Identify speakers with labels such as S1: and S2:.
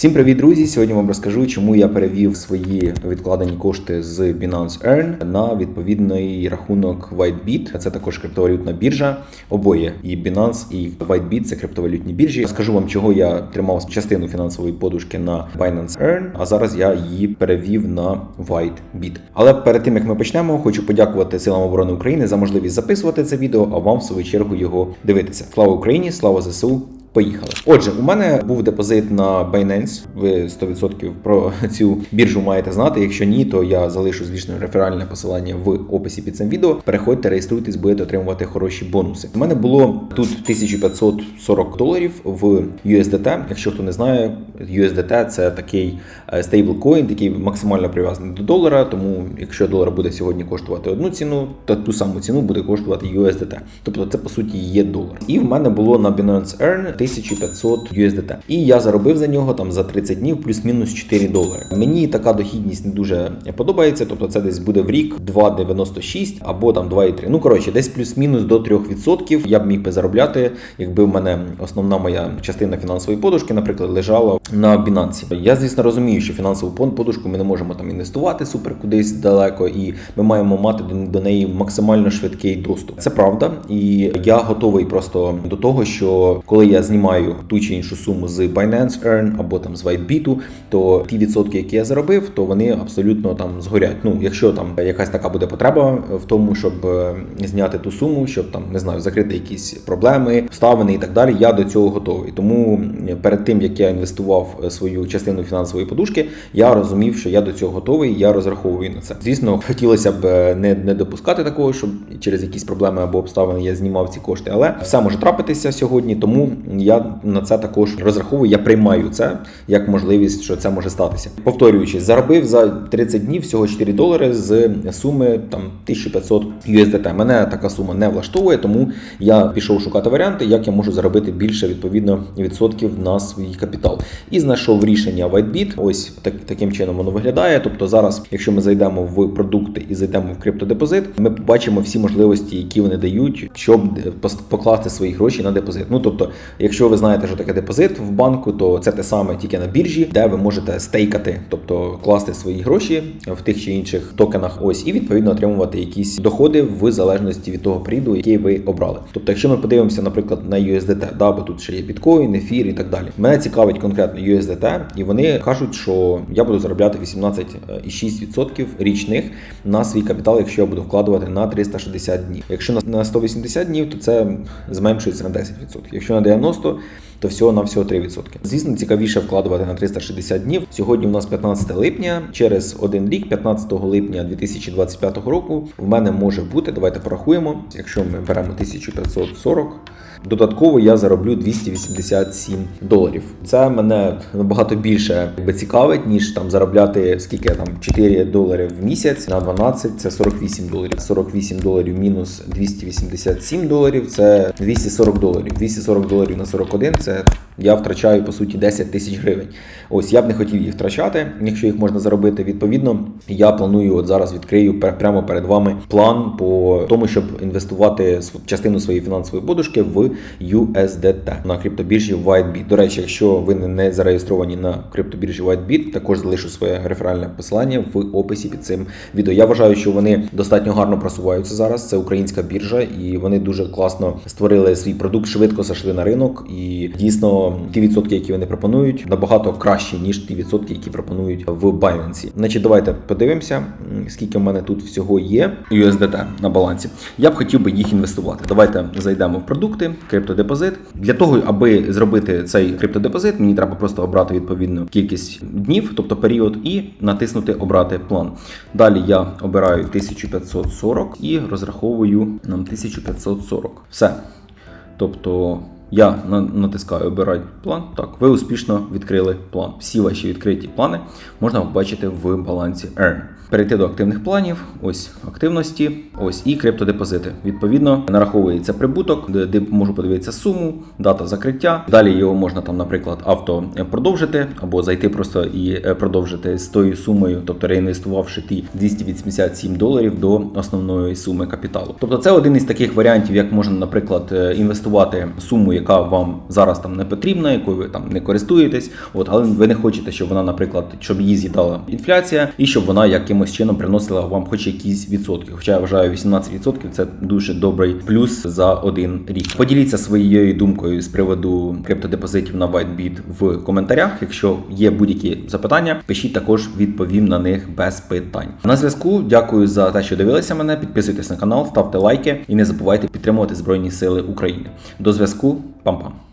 S1: Всім привіт, друзі! Сьогодні вам розкажу, чому я перевів свої відкладені кошти з Binance Earn на відповідний рахунок WhiteBit. Це також криптовалютна біржа. Обоє і Binance, і WhiteBit – це криптовалютні біржі. Розкажу вам, чого я тримав частину фінансової подушки на Binance Earn, а зараз я її перевів на WhiteBit. Але перед тим як ми почнемо, хочу подякувати силам оборони України за можливість записувати це відео, а вам в свою чергу його дивитися. Слава Україні! Слава ЗСУ! Поїхали. Отже, у мене був депозит на Binance. Ви 100% про цю біржу маєте знати. Якщо ні, то я залишу звісно реферальне посилання в описі під цим відео. Переходьте, реєструйтесь, будете отримувати хороші бонуси. У мене було тут 1540 доларів в USDT. Якщо хто не знає, USDT це такий стейблкоін, який максимально прив'язаний до долара. Тому якщо долар буде сьогодні коштувати одну ціну, то ту саму ціну буде коштувати USDT. Тобто це по суті є долар. І в мене було на Binance Earn 1500 USDT. І я заробив за нього там за 30 днів плюс-мінус 4 долари. Мені така дохідність не дуже подобається, тобто це десь буде в рік 2,96 або там 2,3. Ну коротше, десь плюс-мінус до 3% я б міг би заробляти, якби в мене основна моя частина фінансової подушки, наприклад, лежала на Binance. Я звісно розумію, що фінансову подушку ми не можемо там інвестувати супер кудись далеко, і ми маємо мати до неї максимально швидкий доступ. Це правда, і я готовий просто до того, що коли я знімаю ту чи іншу суму з Binance Earn або там з WhiteBit, то ті відсотки, які я заробив, то вони абсолютно там згорять. Ну, якщо там якась така буде потреба в тому, щоб е, зняти ту суму, щоб там не знаю, закрити якісь проблеми, обставини і так далі, я до цього готовий. Тому перед тим як я інвестував свою частину фінансової подушки, я розумів, що я до цього готовий, я розраховую на це. Звісно, хотілося б е, не, не допускати такого, щоб через якісь проблеми або обставини я знімав ці кошти, але все може трапитися сьогодні, тому я на це також розраховую. Я приймаю це як можливість, що це може статися. Повторюючи, заробив за 30 днів всього 4 долари з суми там 1500 USDT. Мене така сума не влаштовує, тому я пішов шукати варіанти, як я можу заробити більше відповідно відсотків на свій капітал. І знайшов рішення WhiteBit. Ось так, таким чином воно виглядає. Тобто, зараз, якщо ми зайдемо в продукти і зайдемо в криптодепозит, ми побачимо всі можливості, які вони дають, щоб покласти свої гроші на депозит. Ну тобто, якщо ви знаєте, що таке депозит в банку, то це те саме тільки на біржі, де ви можете стейкати, тобто класти свої гроші в тих чи інших токенах. Ось і відповідно отримувати якісь доходи в залежності від того пріду, який ви обрали. Тобто, якщо ми подивимося, наприклад, на USDT, да, бо тут ще є біткоін, ефір і так далі. Мене цікавить конкретно USDT, і вони кажуть, що я буду заробляти 18,6% річних на свій капітал, якщо я буду вкладувати на 360 днів. Якщо на 180 днів, то це зменшується на 10%. Якщо на 90, то всього на всього 3%. Звісно, цікавіше вкладувати на 360 днів. Сьогодні у нас 15 липня. Через один рік, 15 липня 2025 року, в мене може бути. Давайте порахуємо. Якщо ми беремо 1540. Додатково я зароблю 287 доларів. Це мене набагато більше якби, цікавить, ніж там заробляти скільки там 4 долари в місяць на 12 це 48 доларів. 48 доларів мінус 287 доларів це 240 доларів. 240 доларів на 41 це я втрачаю по суті 10 тисяч гривень. Ось я б не хотів їх втрачати, якщо їх можна заробити. Відповідно, я планую от зараз відкрию прямо перед вами план по тому, щоб інвестувати частину своєї фінансової подушки в USDT на криптобіржі WhiteBit. До речі, якщо ви не зареєстровані на криптобіржі WhiteBit, також залишу своє реферальне посилання в описі під цим відео. Я вважаю, що вони достатньо гарно просуваються зараз. Це українська біржа, і вони дуже класно створили свій продукт, швидко зайшли на ринок. І дійсно ті відсотки, які вони пропонують, набагато кращі ніж ті відсотки, які пропонують в Binance. Значить, давайте подивимося, скільки в мене тут всього є USDT на балансі. Я б хотів би їх інвестувати. Давайте зайдемо в продукти криптодепозит. Для того, аби зробити цей криптодепозит, мені треба просто обрати відповідну кількість днів, тобто період, і натиснути Обрати план. Далі я обираю 1540 і розраховую нам 1540. Все. Тобто. Я натискаю обирати план. Так, ви успішно відкрили план. Всі ваші відкриті плани можна побачити в балансі Earn. Перейти до активних планів, ось активності, ось і криптодепозити. Відповідно, нараховується прибуток, де, можу подивитися суму, дата закриття. Далі його можна там, наприклад, авто продовжити, або зайти просто і продовжити з тою сумою, тобто реінвестувавши ті 287 доларів до основної суми капіталу. Тобто, це один із таких варіантів, як можна, наприклад, інвестувати суму яка вам зараз там не потрібна, якою ви там не користуєтесь. От, але ви не хочете, щоб вона, наприклад, щоб її з'їдала інфляція, і щоб вона якимось чином приносила вам хоч якісь відсотки. Хоча я вважаю 18% це дуже добрий плюс за один рік. Поділіться своєю думкою з приводу криптодепозитів на WhiteBit в коментарях. Якщо є будь-які запитання, пишіть також відповім на них без питань. На зв'язку дякую за те, що дивилися мене. Підписуйтесь на канал, ставте лайки і не забувайте підтримувати Збройні Сили України. До зв'язку, 棒棒。